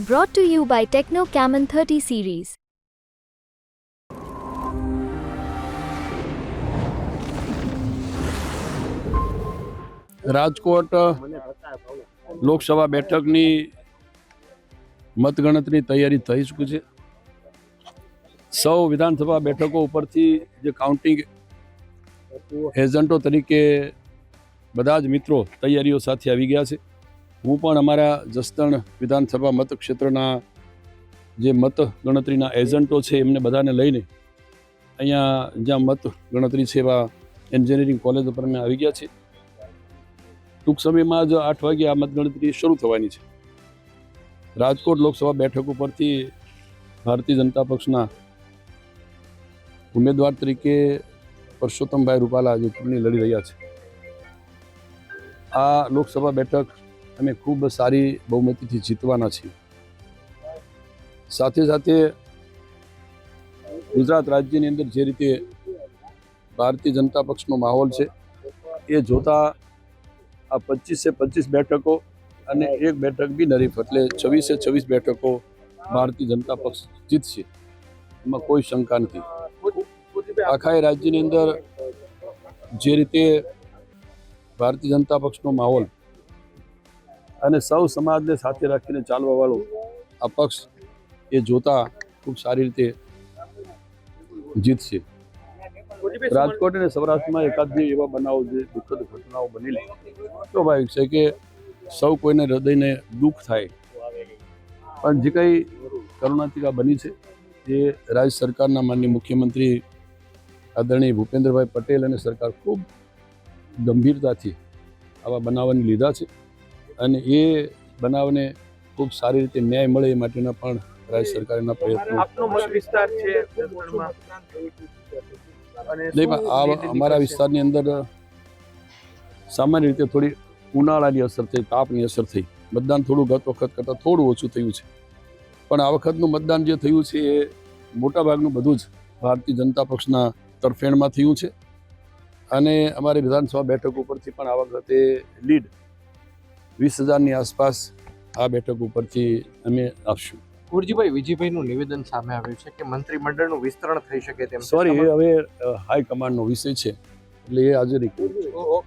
Brought to you by Techno Camon 30 series. Rajkot Lok Sabha બેઠકની મતગણતરી તૈયારી થઈ ચૂકી છે સૌ વિધાનસભા બેઠકો ઉપરથી જે કાઉન્ટિંગ એજન્ટો તરીકે બધા જ મિત્રો તૈયારીઓ સાથે આવી ગયા છે હું પણ અમારા જસદણ વિધાનસભા મતક્ષેત્રના જે મત ગણતરીના એજન્ટો છે, એમને બધાને લઈને અહીંયા જ્યાં મત ગણતરી છે એવા એન્જિનિયરિંગ કોલેજ ઉપર અમે આવી ગયા છીએ. ટૂંક સમયમાં જ આઠ વાગે આ મતગણતરી શરૂ થવાની છે. રાજકોટ લોકસભા બેઠક ઉપરથી ભારતીય જનતા પક્ષના ઉમેદવાર તરીકે પરસોત્તમભાઈ રૂપાલા જે ચૂંટણી લડી રહ્યા છે. આ લોકસભા બેઠક અમે ખૂબ સારી બહુમતીથી જીતવાના છીએ. સાથે સાથે ગુજરાત રાજ્યની અંદર જે રીતે ભારતીય જનતા પક્ષનો માહોલ છે, એ જોતા આ પચીસે પચીસ બેઠકો અને એક બેઠક બી નરીફ. એટલે છવ્વીસે છવ્વીસ બેઠકો ભારતીય જનતા પક્ષ જીતશે. એમાં કોઈ શંકા નથી. આખા રાજ્યની અંદર જે રીતે ભારતીય જનતા પક્ષનો માહોલ અને સૌ સમાજને સાથે રાખીને ચાલવાવાળો આ પક્ષ એ જોતા ખૂબ સારી રીતે જીતશે. રાજકોટ અને સૌરાષ્ટ્રમાં એકાદ બે એવા બનાવો જે દુઃખદ ઘટનાઓ બનેલી સ્વાભાવિક છે. કે સૌ કોઈને હૃદયને દુઃખ થાય. પણ જે કંઈ કરુણાતિકા બની છે એ રાજ્ય સરકારના માન્ય મુખ્યમંત્રી આદરણીય ભૂપેન્દ્રભાઈ પટેલ અને સરકાર ખૂબ ગંભીરતાથી આવા બનાવવાની લીધા છે. અને એ બનાવને ખૂબ સારી રીતે ન્યાય મળે એ માટેના પણ રાજ્ય સરકારના પ્રયત્નો. અમારા વિસ્તારની અંદર સામાન્ય રીતે થોડી ઉનાળાની અસર થઈ તાપની અસર થઈ. મતદાન થોડું ગત વખત કરતાં થોડું ઓછું થયું છે. પણ આ વખતનું મતદાન જે થયું છે એ મોટાભાગનું બધું જ ભારતીય જનતા પક્ષના તરફેણમાં થયું છે. અને અમારી વિધાનસભા બેઠક ઉપરથી પણ આ વખતે લીડ વીસ હજારની આસપાસ આ બેઠક ઉપરથી અમે આપશું કુરજીભાઈ વિજયભાઈનું નિવેદન સામે આવ્યું છે કે મંત્રીમંડળનું વિસ્તરણ થઈ શકે તેમ સોરી હવે હાઈકમાન્ડનો વિષય છે. એટલે એ. ઓ- ઓ-